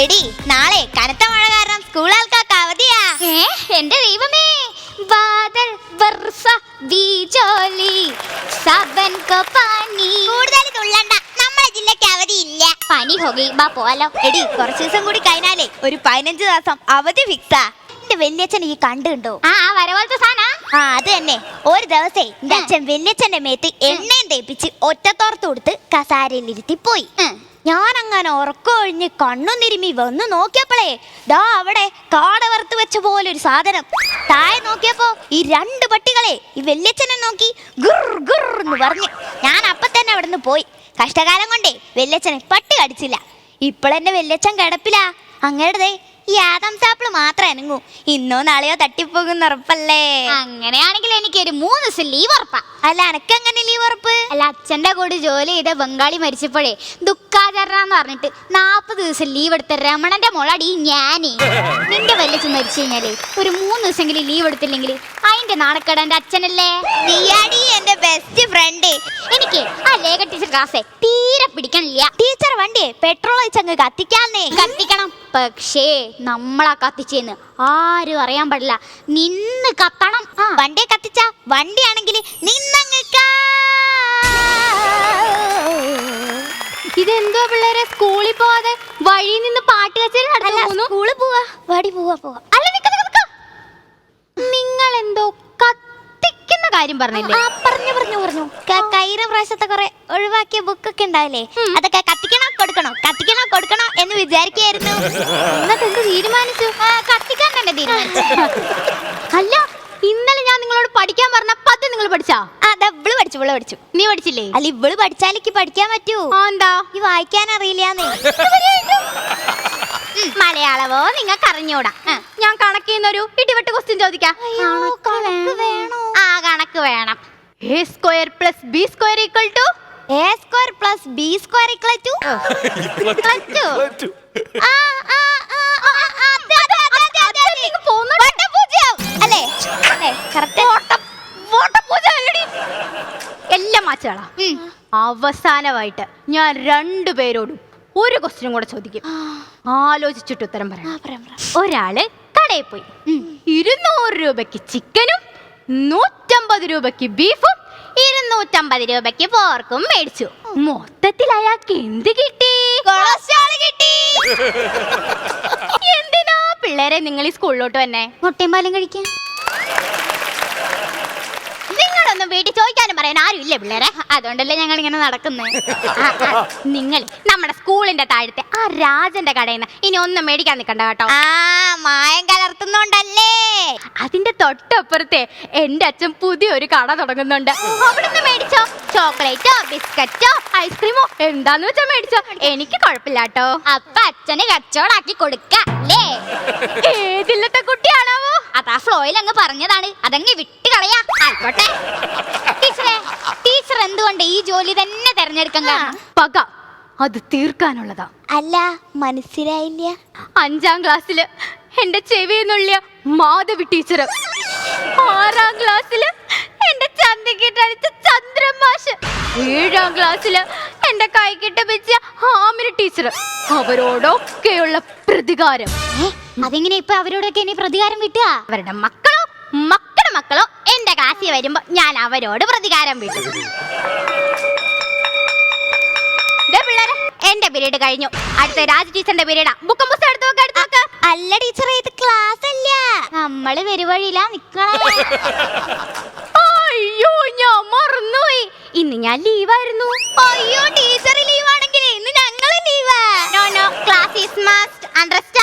എടി നാളെ കനത്ത മഴ കാരണം സ്കൂൾ ആൾക്കാർക്ക് അവധിയാ എന്റെ ദൈവമേ. ബാദൽ വർഷ ബീജോലി സബൻ കോ പാനി കൂടുതൽ തുള്ളണ്ട. നമ്മളെ ജില്ലക്ക് അവധിയില്ല പനി ഹോഗി ബാ പോവാലോ. എടി കുറച്ച് ദിവസം കൂടി കഴിഞ്ഞാലേ ഒരു പതിനഞ്ച് ദിവസം അവധി ഫിക്സാ എന്റെ വല്യച്ഛൻ ഈ കണ്ടുണ്ടോ ആ ആ വരവോലത്തെ സാധന? ആ അത് തന്നെ. ഒരു ദിവസേ എന്റെ അച്ഛൻ വല്യച്ഛന്റെ മേത്ത് എണ്ണയും തേപ്പിച്ച് ഒറ്റത്തോർത്ത് കൊടുത്ത് കസാരയിലിരുത്തി പോയി. ഞാൻ അങ്ങനെ ഉറക്കൊഴിഞ്ഞ് കണ്ണു തിരുമ്മി വന്ന് നോക്കിയപ്പോഴേ ദാ അവിടെ കാട വറുത്ത് വെച്ച പോലെ ഒരു സാധനം. താഴെ നോക്കിയപ്പോ ഈ രണ്ട് പട്ടികളെ ഈ വെല്ലച്ചനെ നോക്കി ഗുർ ഗുർ എന്ന് പറഞ്ഞു. ഞാൻ അപ്പൊ തന്നെ അവിടെ നിന്ന് പോയി. കഷ്ടകാലം കൊണ്ടേ വെല്ലച്ചനെ പട്ടി കടിച്ചില്ല. ഇപ്പോഴെന്നെ വെല്ലച്ചൻ കിടപ്പില്ല അങ്ങയുടെ ഈ ആദം സാപ്പിൾ മാത്രം അനങ്ങൂ. ഇന്നോ നാളെയോ തട്ടിപ്പോകുന്ന ഉറപ്പല്ലേ? അങ്ങനെയാണെങ്കിൽ എനിക്ക് ഒരു മൂന്ന് ദിവസം ലീവ് ഉറപ്പാ. അല്ല എനക്കങ്ങനെ ലീവ് ഉറപ്പ്? അല്ല അച്ഛന്റെ കൂടെ ജോലി ചെയ്ത ബംഗാളി മരിച്ചപ്പോഴേ എന്ന് പറഞ്ഞിട്ട് നാൽപ്പത് ദിവസം ലീവ് എടുത്ത രമണന്റെ മുളടി ഞാനേ. നിന്റെ വല്ലച്ച് മരിച്ചു കഴിഞ്ഞാലേ ഒരു മൂന്ന് ദിവസമെങ്കിലും ലീവ് എടുത്തില്ലെങ്കിൽ അതിന്റെ നാണക്കേട് എന്റെ അച്ഛനല്ലേ? നീയാടി എന്റെ ബെസ്റ്റ് ഫ്രണ്ട് എനിക്ക് ആ ലേഖ ടീച്ചർ ക്ലാസ്സേ തീരെ പിടിക്കണില്ല. ടീച്ചർ വണ്ടി പെട്രോൾ വെച്ചങ്ങ് കത്തിക്കാന്നേ. കത്തിക്കണം. പക്ഷേ നമ്മളാ കത്തിച്ചെന്ന് ആരും അറിയാൻ പാടില്ല. നിന്ന് കത്തണം. വണ്ടി കത്തിച്ച. വണ്ടിയാണെങ്കിൽ നിന്നങ്ങ് ഇതെന്തോ പിള്ളേരെ സ്കൂളിൽ പോവാതെ വഴിയിൽ നിന്ന് പാട്ട് കച്ചേരി നടത്തുന്നു സ്കൂളിൽ പോവാ. വടി പോവാ പോവാ. അല്ല നിക്ക നിക്ക നിങ്ങൾ എന്തോ കത്തിക്കുന്ന കാര്യം പറഞ്ഞില്ലേ? ആ പറഞ്ഞു പറഞ്ഞു പറഞ്ഞു. കൈര പ്രാവശ്യത്തെ കുറെ ഒഴിവാക്കിയ ബുക്കൊക്കെ ഉണ്ടാവില്ലേ. അതൊക്കെ കത്തിക്കണോ കൊടുക്കണോ? കത്തിക്കണോ കൊടുക്കണോ എന്ന് വിചാരിക്കായിരുന്നു. എന്നിട്ട് എന്ത് തീരുമാനിച്ചു കത്തിക്കാൻ തന്നെ തീരുമാനിച്ചു. അല്ല ഇന്നലെ ഞാൻ നിങ്ങളോട് പഠിക്കാൻ പറഞ്ഞ പത്ത് നിങ്ങൾ പഠിച്ചാ? പഠിച്ചു ഇവൾ പഠിച്ചു നീ പഠിച്ചില്ലേ അല്ല ഇവൾ പഠിച്ചാലേക്ക് പഠിക്കാൻ പറ്റൂ എന്താ ഈ വായിക്കാൻ അറിയില്ലാന്നേ മലയാളമോ നിങ്ങൾക്ക് അറിഞ്ഞൂടാ ഞാൻ കണക്ക് ചെയ്യുന്നൊരു ഇടിവെട്ട് ക്വസ്റ്റ്യൻ ചോദിക്കാം അയ്യോ, കണക്ക് വേണോ? ആ കണക്ക് വേണം A square plus B square equal to A square plus B square equal to ആ, ആ, ആ, ആ, ആ, അതെ, അതെ, അതെ, അതെ, അതെ, അതെ. വട്ടപൂജ്യം. അല്ലേ അല്ലേ കറക്റ്റ് അവസാനമായിട്ട് ഞാൻ രണ്ടു പേരോടും ഒരു ക്വസ്റ്റ്യനും കൂടെ ചോദിക്കും. ആലോചിച്ചിട്ട് ഉത്തരം പറയാം ഒരാൾ കടയിൽ പോയി. ഇരുന്നൂറ് രൂപയ്ക്ക് ചിക്കനും നൂറ്റമ്പത് രൂപയ്ക്ക് ബീഫും ഇരുന്നൂറ്റമ്പത് രൂപയ്ക്ക് പോർക്കും മേടിച്ചു. മൊത്തത്തിൽ അയാൾക്ക് എന്ത് കിട്ടി? കിട്ടി. എന്തിനാ പിള്ളേരെ നിങ്ങൾ ഈ സ്കൂളിലോട്ട് തന്നെ മുട്ടയും പാലും കഴിക്കാൻ. നിങ്ങളൊന്നും വീട്ടിൽ ചോദിക്കാനും പറയാൻ ആരും ഇല്ല പിള്ളേരെ? അതുകൊണ്ടല്ലേ ഞങ്ങൾ ഇങ്ങനെ നടക്കുന്നത് നിങ്ങൾ നമ്മുടെ സ്കൂളിന്റെ താഴത്തെ ആ രാജന്റെ കടയിൽ നിന്ന് ഇനി ഒന്നും മേടിക്കാൻ നിൽക്കണ്ട കേട്ടോ. ആ മായം കലർത്തുന്നോണ്ടല്ലേ. അതിന്റെ തൊട്ടപ്പുറത്തെ എന്റെ അച്ഛൻ പുതിയൊരു കട തുടങ്ങുന്നുണ്ട്. അവിടുന്ന് മേടിച്ചോ? ചോക്ലേറ്റോ ബിസ്ക്കറ്റോ ഐസ്ക്രീമോ? എന്താന്ന് വെച്ചാ മേടിച്ചോ? എനിക്ക് കുഴപ്പമില്ല കേട്ടോ. അപ്പൊ അച്ഛന് കച്ചവടാക്കി കൊടുക്കല്ലേ ഏതില്ലത്തെ കുട്ടിയാണാവോ അതാ ഫ്ലോയിൽ അങ്ങ് പറഞ്ഞതാണ്. അതങ്ങ് വിട്ട് കളയാ. ആയിക്കോട്ടെ. ടീച്ചറെ ടീച്ചർ എന്തുകൊണ്ട് ഈ ജോലി തന്നെ തെരഞ്ഞെടുക്കാൻ കാരണം? പക അത് തീർക്കാനുള്ളതാ. അല്ല മനസ്സിലായില്ല. അഞ്ചാം ക്ലാസ്സിൽ എന്റെ ചെവിന്നുള്ളിയ മാധവി ടീച്ചർ ആറാം ക്ലാസ്സിൽ എന്റെ ചന്തിക്കിട്ടടിച്ച ചന്ദ്രമാഷ് ഏഴാം ക്ലാസ്സിൽ എന്റെ കൈകിട്ട് വെച്ച ഹാമിന് ടീച്ചർ. അവരോടൊക്കെയുള്ള പ്രതികാരം. അതെങ്ങനെ ഇപ്പൊ അവരോടൊക്കെ ഇനി പ്രതികാരം കിട്ടുക? അവരുടെ മക്കളോ മക്കളുടെ മക്കളോ എന്റെ ക്ലാസ്സിൽ വരുമ്പോ ഞാൻ അവരോട് പ്രതികാരം വിട്ടു. പിള്ളേരെ എന്റെ പീരീഡ് കഴിഞ്ഞു. അടുത്ത രാജ് ടീച്ചറിന്റെ പീരീഡാ. ബുക്കും പുസ്തകം എടുത്തു നോക്ക് എടുത്തു നോക്ക്. അല്ല ടീച്ചറെ ഇത് ക്ലാസ് അല്ല നമ്മൾ ഞാൻ ലീവായിരുന്നു. അയ്യോ ടീച്ചർ ലീവാണെങ്കിൽ ഇന്ന് ഞങ്ങൾ ലീവാ. No no class is must understand